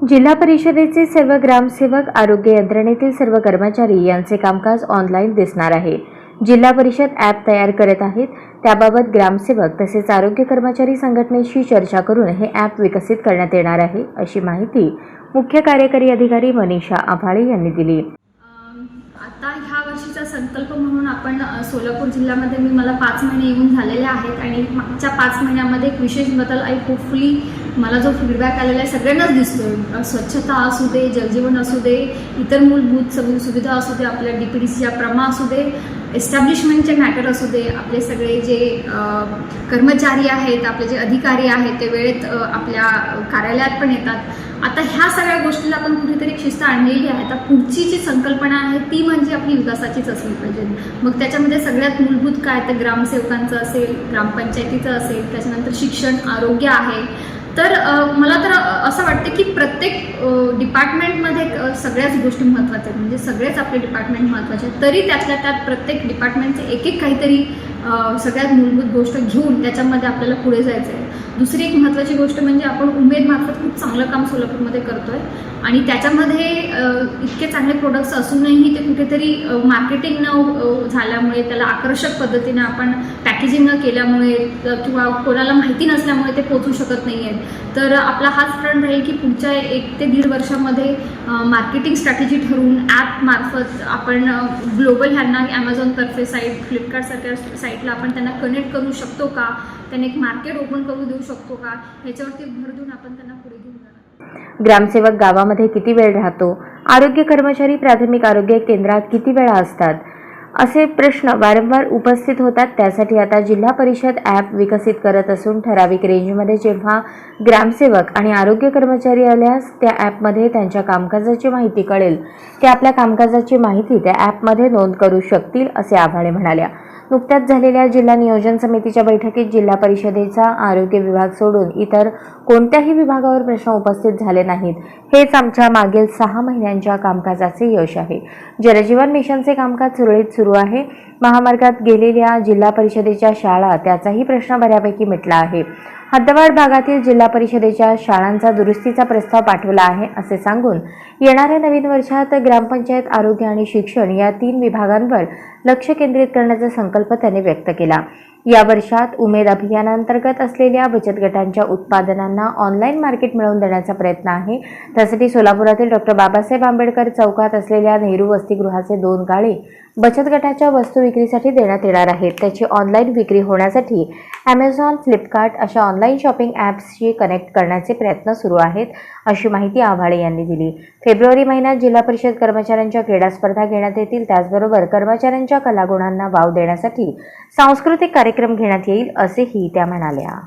जिल्हा परिषदेचे सर्व ग्रामसेवक आरोग्य यंत्रणेतील सर्व कर्मचारी यांचे कामकाज ऑनलाईन दिसणार आहे. जिल्हा परिषद ॲप तयार करत आहेत. त्याबाबत ग्रामसेवक तसेच आरोग्य कर्मचारी संघटनेशी चर्चा करून हे ॲप विकसित करण्यात येणार आहे अशी माहिती मुख्य कार्यकारी अधिकारी मनीषा आभाळे यांनी दिली. आता ह्या वर्षीचा संकल्प म्हणून आपण सोलापूर जिल्ह्यामध्ये मी मला पाच महिने येऊन झालेले आहेत आणि मागच्या पाच महिन्यामध्ये एक विशेष बदल आय होपफुली मला जो फीडबॅक आलेला आहे सगळ्यांनाच दिसतो स्वच्छता असू दे जलजीवन असू दे इतर मूलभूत सगळी सुविधा असू दे आपल्या डी पी डी सीच्या प्रमा असू दे एस्टॅब्लिशमेंटचे मॅटर असू दे आपले सगळे जे कर्मचारी आहेत आपले जे अधिकारी आहेत ते वेळेत आपल्या कार्यालयात पण येतात. आता ह्या सगळ्या गोष्टीला आपण कुठेतरी शिस्त आणलेली आहे. आता पुढची जी संकल्पना आहे ती म्हणजे आपली विकासाचीच असली पाहिजे. मग त्याच्यामध्ये सगळ्यात मूलभूत काय? तर ग्रामसेवकांचं असेल ग्रामपंचायतीचं असेल त्याच्यानंतर शिक्षण आरोग्य आहे. तर मला तर असं वाटतं की प्रत्येक डिपार्टमेंटमध्ये सगळ्याच गोष्टी महत्त्वाच्या आहेत. म्हणजे सगळेच आपले डिपार्टमेंट महत्त्वाचे आहेत. तरी त्यातल्या त्यात प्रत्येक डिपार्टमेंटचे एक एक काहीतरी सगळ्यात मूलभूत गोष्ट घेऊन त्याच्यामध्ये आपल्याला पुढे जायचं आहे दुसरी एक महत्त्वाची गोष्ट म्हणजे आपण उमेदमार्फत खूप चांगलं काम सोलापूरमध्ये करतो आहे आणि त्याच्यामध्ये इतके चांगले प्रोडक्ट्स असूनही ते कुठेतरी मार्केटिंग न झाल्यामुळे त्याला आकर्षक पद्धतीने आपण पॅकेजिंग न केल्यामुळे किंवा कोणाला माहिती नसल्यामुळे ते पोचू शकत नाही आहेत तर आपला हाच प्रण राहील की पुढच्या एक ते दीड वर्षामध्ये मार्केटिंग स्ट्रॅटेजी ठरवून ॲपमार्फत आपण ग्लोबल ह्यांना ॲमेझॉनतर्फे साईट फ्लिपकार्टसारख्या साईटला आपण त्यांना कनेक्ट करू शकतो का? त्यांना एक मार्केट ओपन करू देऊ शकतो का? ह्याच्यावरती भर देऊन आपण त्यांना पुढे घेऊन जाणार ग्रामसेवक गावामध्ये किती वेळ राहतो? आरोग्य कर्मचारी प्राथमिक आरोग्य केंद्रात किती वेळा असतात? असे प्रश्न वारंवार उपस्थित होतात. त्यासाठी आता जिल्हा परिषद ॲप विकसित करत असून ठराविक रेंजमध्ये जेव्हा ग्रामसेवक आणि आरोग्य कर्मचारी आल्यास त्या ॲपमध्ये त्यांच्या कामकाजाची माहिती कळेल. ते आपल्या कामकाजाची माहिती त्या ॲपमध्ये नोंद करू शकतील असे आव्हाडे म्हणाल्या. नुकत्याच झालेल्या जिल्हा नियोजन समितीच्या बैठकीत जिल्हा परिषदेचा आरोग्य विभाग सोडून इतर कोणत्याही विभागावर प्रश्न उपस्थित झाले नाहीत. हेच आमच्या मागील सहा महिन्यांच्या कामकाजाचे यश आहे. जलजीवन मिशनचे कामकाज सुरळीत सुरू आहे. महामार्गात गेलेल्या जिल्हा परिषदेच्या शाळा त्याचाही प्रश्न बऱ्यापैकी मिटला आहे. हद्दवाड भागातील जिल्हा परिषदेच्या शाळांचा दुरुस्तीचा प्रस्ताव पाठवला आहे असे सांगून येणाऱ्या नवीन वर्षात ग्रामपंचायत आरोग्य आणि शिक्षण या तीन विभागांवर लक्ष केंद्रित करण्याचा संकल्प त्यांनी व्यक्त केला. या वर्षात उमेद अभियानांतर्गत असलेल्या बचत गटांच्या उत्पादनांना ऑनलाईन मार्केट मिळवून देण्याचा प्रयत्न आहे. त्यासाठी सोलापुरातील डॉक्टर बाबासाहेब आंबेडकर चौकात असलेल्या नेहरू वसतिगृहाचे दोन गाळे बचत गटाच्या वस्तू विक्रीसाठी देण्यात येणार आहेत. त्याची ऑनलाईन विक्री होण्यासाठी ॲमेझॉन फ्लिपकार्ट अशा ऑनलाईन शॉपिंग ॲप्सशी कनेक्ट करण्याचे प्रयत्न सुरू आहेत अशी माहिती आव्हाडे यांनी दिली. फेब्रुवारी महिन्यात जिल्हा परिषद कर्मचाऱ्यांच्या क्रीडा स्पर्धा घेण्यात येतील त्याचबरोबर कर्मचाऱ्यांच्या कलागुणांना वाव देण्यासाठी सांस्कृतिक कार्यक्रम घेण्यात येईल असेही त्या म्हणाल्या.